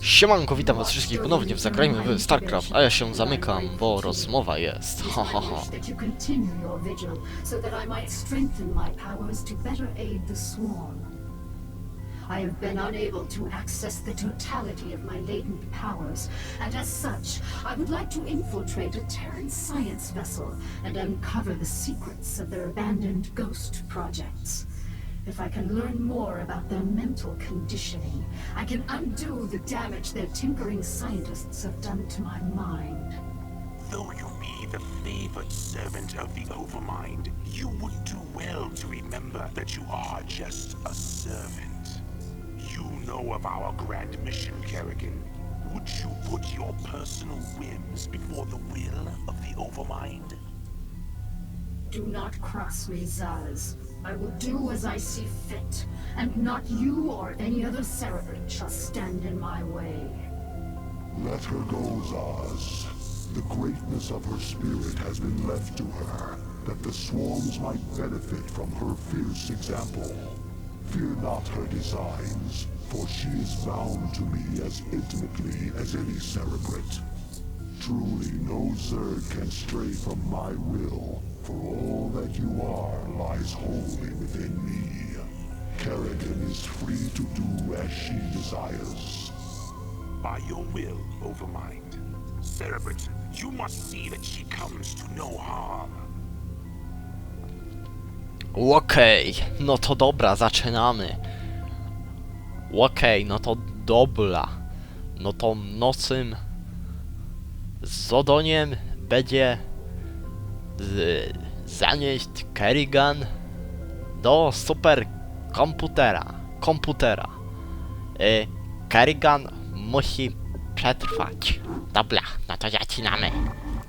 Siemanko, witam was wszystkich ponownie w Zagrajmy w StarCraft, a ja się zamykam, bo rozmowa jest, ha ha ha. I have been unable to access the totality of my latent powers, and as such, I would like to infiltrate a Terran science vessel and uncover the secrets of their abandoned ghost projects. If I can learn more about their mental conditioning, I can undo the damage their tinkering scientists have done to my mind. Though you be the favored servant of the Overmind, you would do well to remember that you are just a servant. You know of our grand mission, Kerrigan. Would you put your personal whims before the will of the Overmind? Do not cross me, Zaz. I will do as I see fit, and not you or any other Cerebrate shall stand in my way. Let her go, Zaz. The greatness of her spirit has been left to her, that the swarms might benefit from her fierce example. Fear not her designs, for she is bound to me as intimately as any Cerebrate. Truly, no Zerg can stray from my will, for all that you are lies wholly within me. Kerrigan is free to do as she desires. By your will, Overmind. Cerebrate, you must see that she comes to no harm. Okej, no to dobra, zaczynamy. Okej, no to dobra. No to nocym zadoniem będzie z, zanieść Kerrigan do superkomputera. Komputera. Y, Kerrigan musi przetrwać. Dobra, no to zaczynamy.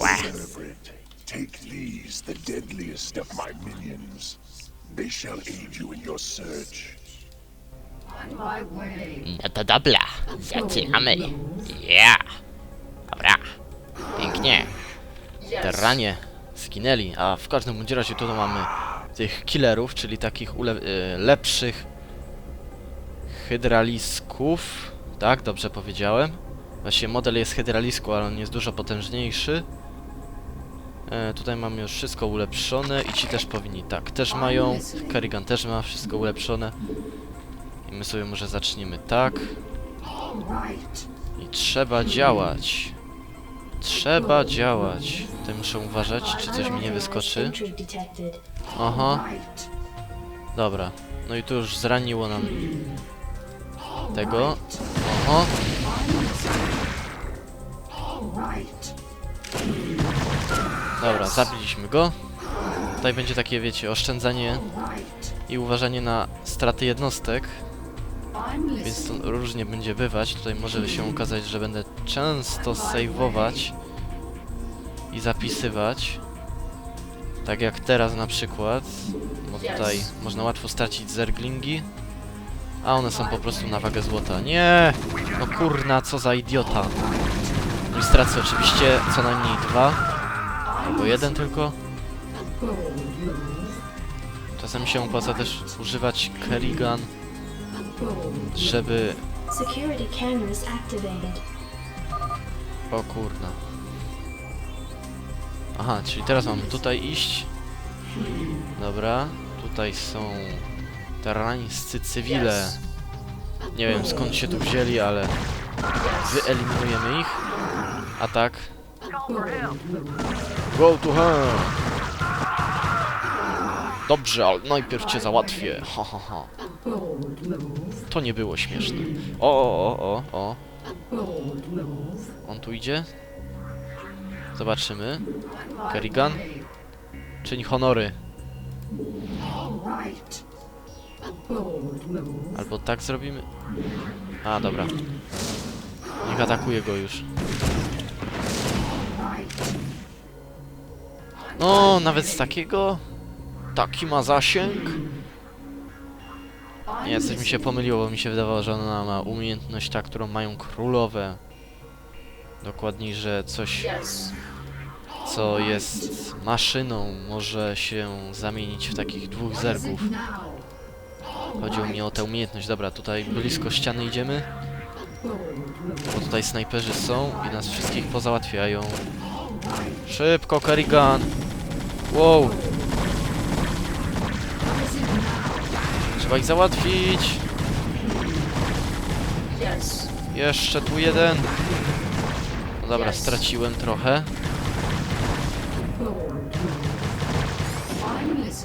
Łe. Cerebrate, take these, the deadliest of my minions. They shall aid you in your search. No to dobra, zaczynamy. Yeah. Dobra. Pięknie. Terranie zginęli, a w każdym razie tutaj mamy tych killerów, czyli takich y, lepszych hydralisków. Tak, dobrze powiedziałem. Właśnie model jest hydralisku, ale on jest dużo potężniejszy. E, tutaj mamy już wszystko ulepszone i ci też powinni, tak, też mają. Kerrigan też ma wszystko ulepszone. I my sobie może zaczniemy tak. I trzeba działać. Trzeba działać. Tutaj muszę uważać, czy coś mi nie wyskoczy. Aha, dobra. No i tu już zraniło nam tego. Oho, dobra, zabiliśmy go. Tutaj będzie takie, wiecie, oszczędzanie i uważanie na straty jednostek, więc to różnie będzie bywać. Tutaj może się okazać, że będę często saveować i zapisywać. Tak jak teraz na przykład, bo tutaj można łatwo stracić zerglingi, a one są po prostu na wagę złota. Nie! No kurna, co za idiota. No i stracę oczywiście co najmniej dwa, albo jeden tylko. Czasem się opłaca też używać Kerrigan, żeby... O kurna. Aha, czyli teraz mam tutaj iść. Dobra, tutaj są terrańscy cywile. Nie wiem skąd się tu wzięli, ale wyeliminujemy ich. A tak. Go to her! Dobrze, ale najpierw cię załatwię. Ha, ha, ha. To nie było śmieszne. O, o, o, o, o. On tu idzie? Zobaczymy. Kerrigan? Czyń honory. Albo tak zrobimy. A, dobra. Niech atakuje go już. No, nawet z takiego? Taki ma zasięg? Nie, coś mi się pomyliło, bo mi się wydawało, że ona ma umiejętność ta, którą mają królowe. Dokładniej, że coś, co jest maszyną, może się zamienić w takich dwóch zergów. Chodziło mi o tę umiejętność. Dobra, tutaj blisko ściany idziemy. Bo tutaj snajperzy są i nas wszystkich pozałatwiają. Szybko, Kerrigan! Wow! Trzeba ich załatwić! Jeszcze tu jeden! No dobra, straciłem trochę.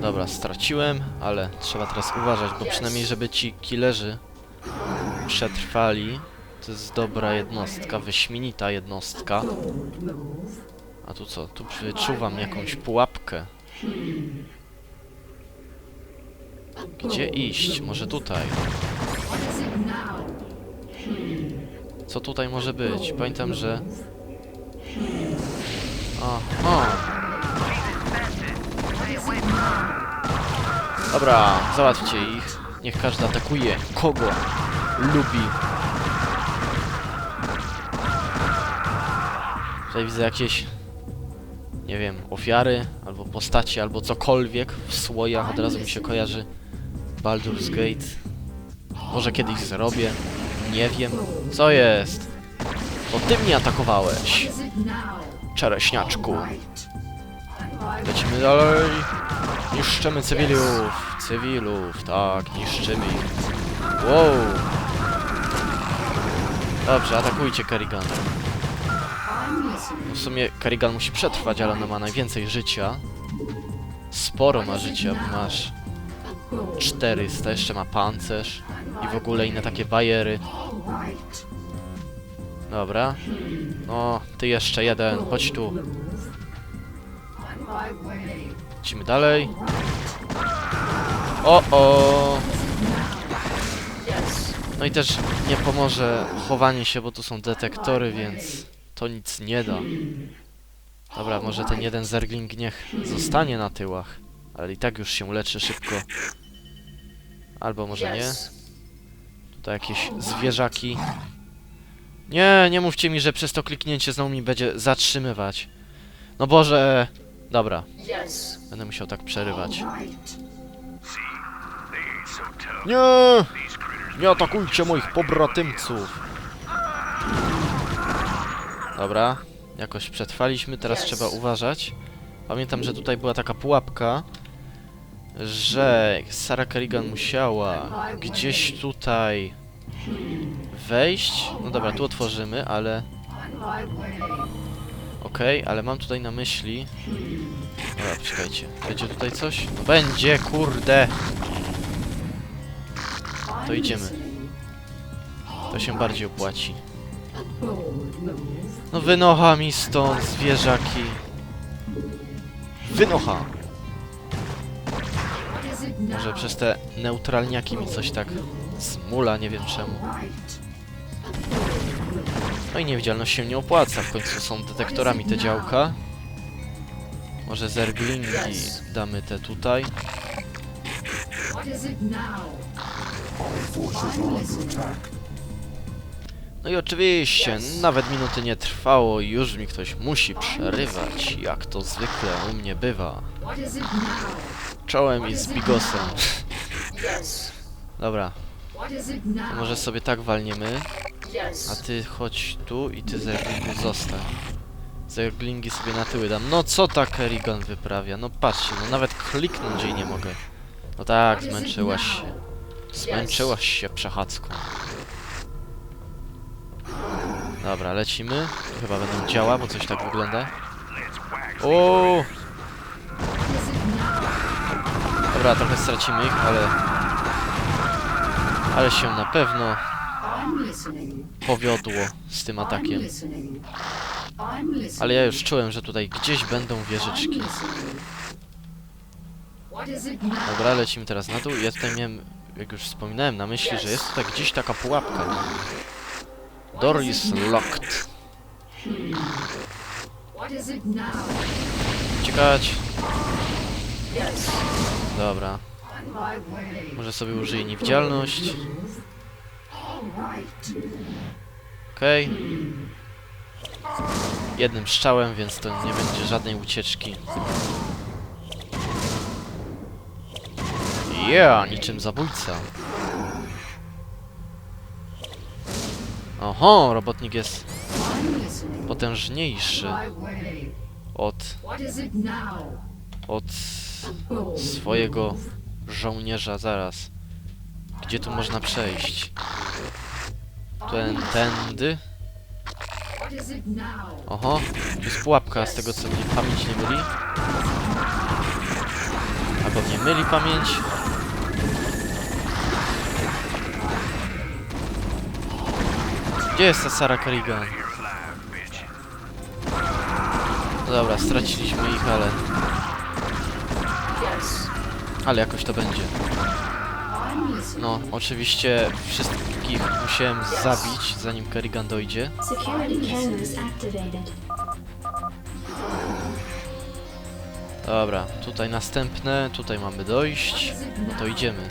Dobra, straciłem, ale trzeba teraz uważać, bo przynajmniej żeby ci killerzy przetrwali. To jest dobra jednostka, wyśmienita jednostka. A tu co? Tu wyczuwam jakąś pułapkę. Gdzie iść? Może tutaj. Co tutaj może być? Pamiętam, że... Aha. Dobra, załatwcie ich. Niech każdy atakuje kogo lubi. Tutaj widzę jakieś, nie wiem, ofiary, postaci, albo cokolwiek w słojach. Od razu mi się kojarzy Baldur's Gate. Może kiedyś zrobię. Nie wiem. Co jest? To ty mnie atakowałeś, czereśniaczku. Lecimy dalej. Niszczymy cywilów. Cywilów, tak, niszczymy ich. Wow. Dobrze, atakujcie Kerrigan. W sumie Kerrigan musi przetrwać, ale ona ma najwięcej życia. Sporo ma życia, bo masz 400, jeszcze ma pancerz i w ogóle inne takie bajery. Dobra. No, ty jeszcze jeden, chodź tu. Lecimy dalej. O, o. No i też nie pomoże chowanie się, bo tu są detektory, więc to nic nie da. Dobra, może ten jeden zergling niech zostanie na tyłach. Ale i tak już się leczy szybko. Albo może nie. Tutaj jakieś zwierzaki. Nie, nie mówcie mi, że przez to kliknięcie znowu mi będzie zatrzymywać. No Boże! Dobra, Będę musiał tak przerywać. Nie! Nie atakujcie moich pobratymców! Dobra, jakoś przetrwaliśmy, teraz trzeba uważać. Pamiętam, że tutaj była taka pułapka, że Sarah Kerrigan musiała gdzieś tutaj wejść. No dobra, tu otworzymy, ale... Okej, ale mam tutaj na myśli... Dobra, czekajcie. Będzie tutaj coś? No będzie, kurde! To idziemy. To się bardziej opłaci. No wynocha mi stąd, zwierzaki. Wynocha! Może przez te neutralniaki mi coś tak smula, nie wiem czemu. No i niewidzialność się nie opłaca, w końcu są detektorami te działka. Może zerglingi damy te tutaj. Now? Forces are under attack. No i oczywiście, nawet minuty nie trwało i już mi ktoś musi przerywać, jak to zwykle u mnie bywa. Czołem i z bigosem. Dobra, to może sobie tak walniemy, a ty chodź tu i ty zerglingu zostań. Zerglingi sobie na tyły dam. No co ta Kerrigan wyprawia? No patrzcie, no nawet kliknąć jej nie mogę. No tak, zmęczyłaś się. Zmęczyłaś się przechadzką. Dobra, lecimy. Chyba będą działa, bo coś tak wygląda. O! Dobra, trochę stracimy ich, ale... Ale się na pewno powiodło z tym atakiem. Ale ja już czułem, że tutaj gdzieś będą wieżyczki. Dobra, lecimy teraz na dół. Ja tutaj miałem, jak już wspominałem, na myśli, że jest tutaj gdzieś taka pułapka. Door is locked. Uciekać. Dobra, może sobie użyję niewidzialność. Okej. Jednym strzałem, więc to nie będzie żadnej ucieczki. Yeah, niczym zabójca. Oho, robotnik jest potężniejszy od, od swojego żołnierza zaraz. Gdzie tu można przejść? Ten, tędy? Oho, tu jest pułapka z tego co mnie pamięć nie myli. Albo mnie myli pamięć. Gdzie jest ta Sara Kerrigan? No dobra, straciliśmy ich, ale... Ale jakoś to będzie. No, oczywiście wszystkich musiałem zabić, zanim Kerrigan dojdzie. Dobra, tutaj następne, tutaj mamy dojść. No to idziemy.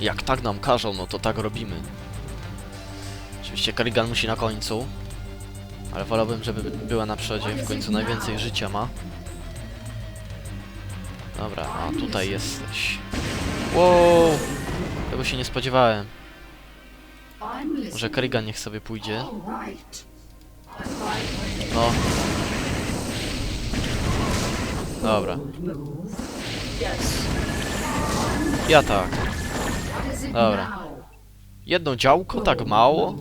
Jak tak nam każą, no to tak robimy. Oczywiście Kerrigan musi na końcu. Ale wolałbym, żeby była na przodzie, w końcu najwięcej życia ma. Dobra, a tutaj jesteś. Wow! Tego się nie spodziewałem. Może Kerrigan niech sobie pójdzie. No. Dobra. Ja tak. Dobra. Jedno działko tak mało?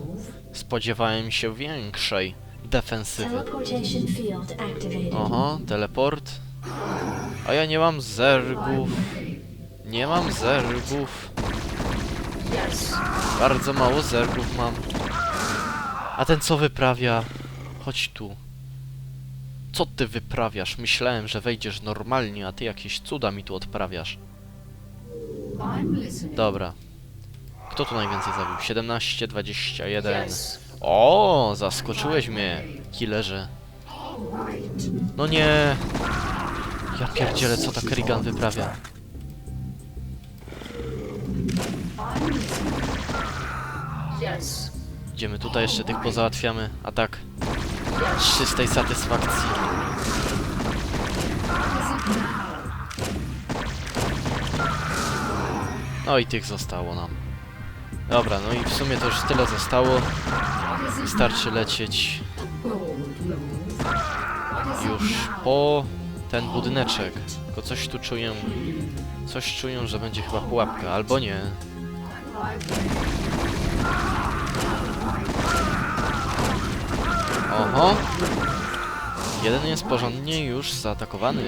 Spodziewałem się większej defensywy. Oho, teleport. A ja nie mam zergów. Nie mam zergów. Bardzo mało zergów mam. A ten co wyprawia? Chodź tu. Co ty wyprawiasz? Myślałem, że wejdziesz normalnie, a ty jakieś cuda mi tu odprawiasz. Dobra. Kto tu najwięcej zabił? 17, 21. O, zaskoczyłeś mnie, killerze. No nie. Ja pierdzielę, co ta Kerrigan wyprawia. Idziemy tutaj, jeszcze tych pozałatwiamy. A tak. Czystej satysfakcji. No i tych zostało nam. Dobra, no i w sumie to już tyle zostało. Wystarczy lecieć już po ten budyneczek. Tylko coś tu czuję. Coś czuję, że będzie chyba pułapka, albo nie. Oho! Jeden jest porządnie już zaatakowany.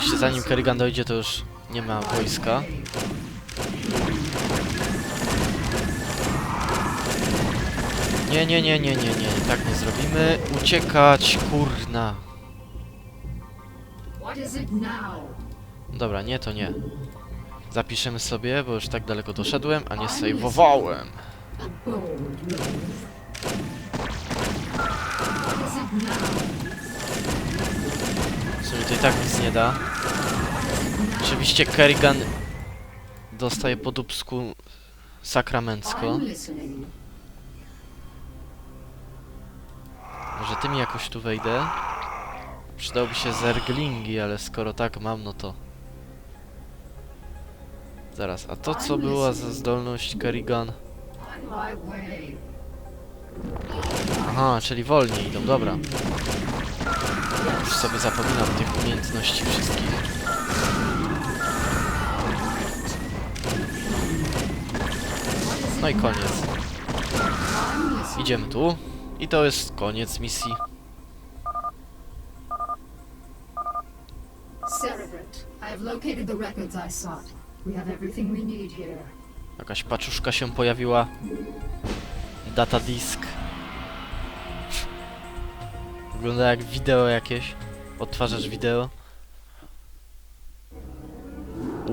Oczywiście zanim Kerrigan dojdzie, to już nie ma wojska. Nie, nie, nie, nie, nie, nie, tak nie zrobimy. Uciekać, kurna. Dobra, nie, to nie. Zapiszemy sobie, bo już tak daleko doszedłem, a nie sejwowałem. What sumie to i tak nic nie da. Oczywiście Kerrigan dostaje po dubsku sakramencko. Może tymi jakoś tu wejdę? Przydałby się zerglingi, ale skoro tak mam, no to... Zaraz, a to co była za zdolność Kerrigan? Aha, czyli wolniej idą, dobra. Już sobie zapominam tych umiejętności wszystkich. No i koniec. Idziemy tu. I to jest koniec misji. Cerebrate, I have located the records I sought. We have everything we need here. Jakaś paczuszka się pojawiła. Data disk. Wygląda jak wideo jakieś. Odtwarzacz wideo.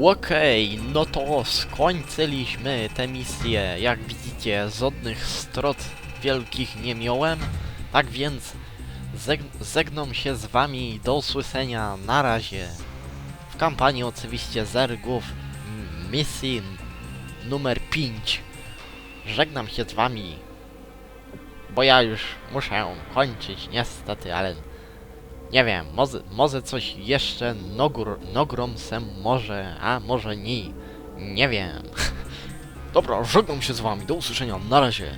Okej, no to skończyliśmy tę misję. Jak widzicie, żadnych strot wielkich nie miałem. Tak więc zeg się z wami do usłyszenia na razie. W kampanii oczywiście zergów misji numer 5. Żegnam się z wami, bo ja już muszę kończyć niestety, ale Nie wiem, może, może coś jeszcze nogr, nogrom sem może, a może nie. Nie wiem. Dobra, żegnam się z wami, do usłyszenia, na razie.